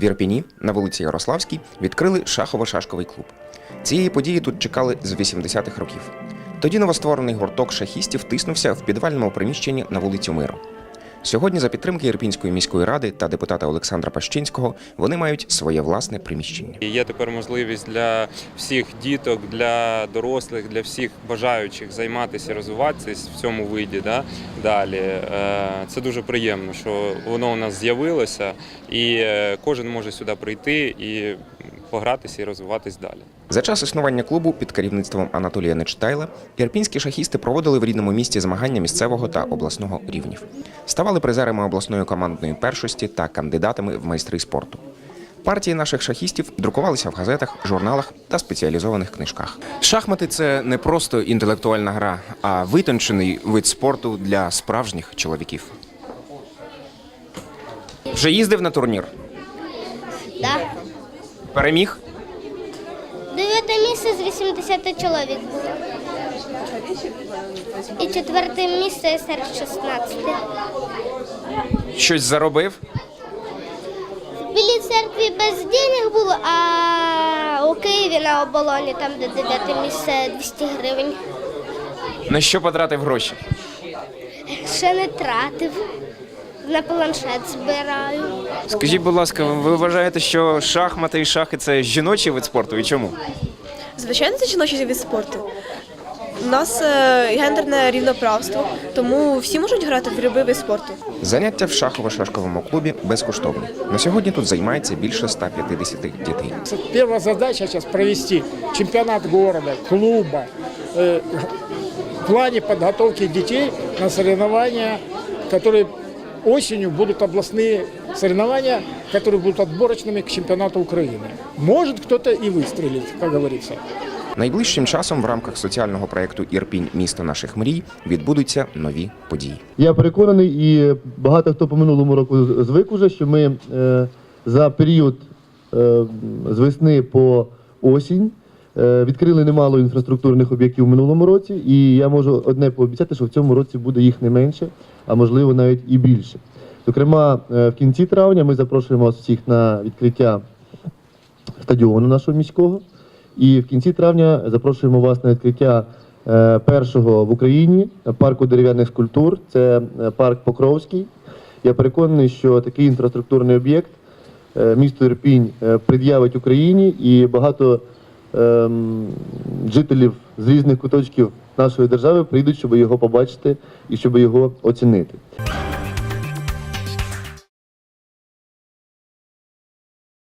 В Ірпіні на вулиці Ярославській відкрили шахово-шашковий клуб. Цієї події тут чекали з 80-х років. Тоді новостворений гурток шахістів тиснувся в підвальному приміщенні на вулицю Миру. Сьогодні, за підтримки Ірпінської міської ради та депутата Олександра Пащинського, вони мають своє власне приміщення. Є тепер можливість для всіх діток, для дорослих, для всіх бажаючих займатися, розвиватися в цьому виді. Да? Далі Е, це дуже приємно, що воно у нас з'явилося, і е, кожен може сюди прийти і погратися і розвиватись далі. За час існування клубу під керівництвом Анатолія Нечтайла ірпінські шахісти проводили в рідному місті змагання місцевого та обласного рівнів, ставали призерами обласної командної першості та кандидатами в майстри спорту. Партії наших шахістів друкувалися в газетах, журналах та спеціалізованих книжках. Шахмати це не просто інтелектуальна гра, а витончений вид спорту для справжніх чоловіків. Вже їздив на турнір. Переміг. Дев'яте місце з 80 чоловік було. І четверте місце серед 16. Щось заробив. В Білій церкві без денег було, а у Києві на оболоні, там де дев'яте місце 200 гривень. На що потратив гроші? Ще не тратив. На планшет збираю. Скажіть, будь ласка, ви вважаєте, що шахмати і шахи це жіночий вид спорту? І чому? Звичайно, це жіночий від спорту. У нас е, гендерне рівноправство, тому всі можуть грати в будь-який вид спорту. Заняття в шахово-шашковому клубі безкоштовні. На сьогодні тут займається більше 150 дітей. Первая задача сейчас провести чемпионат города, клуба э, в плане подготовки детей на соревнования, которые осенью будут областные соревнования, которые будут отборочными к чемпионату Украины. Может кто-то и выстрелит, как говорится. Найближчим часом в рамках соціального проєкту Ірпінь місто наших мрій відбудуться нові події. Я переконаний, і багато хто по минулому року звик уже, що ми е, за період е, з весни по осінь е, відкрили немало інфраструктурних об'єктів минулому році, і я можу одне пообіцяти, що в цьому році буде їх не менше, а можливо навіть і більше. Зокрема, е, в кінці травня ми запрошуємо вас всіх на відкриття стадіону нашого міського. І в кінці травня запрошуємо вас на відкриття е, першого в Україні парку дерев'яних скульптур. Це е, парк Покровський. Я переконаний, що такий інфраструктурний об'єкт е, місто Ірпінь е, пред'явить Україні і багато жителів з різних куточків нашої держави прийдуть, щоб його побачити і щоб його оцінити.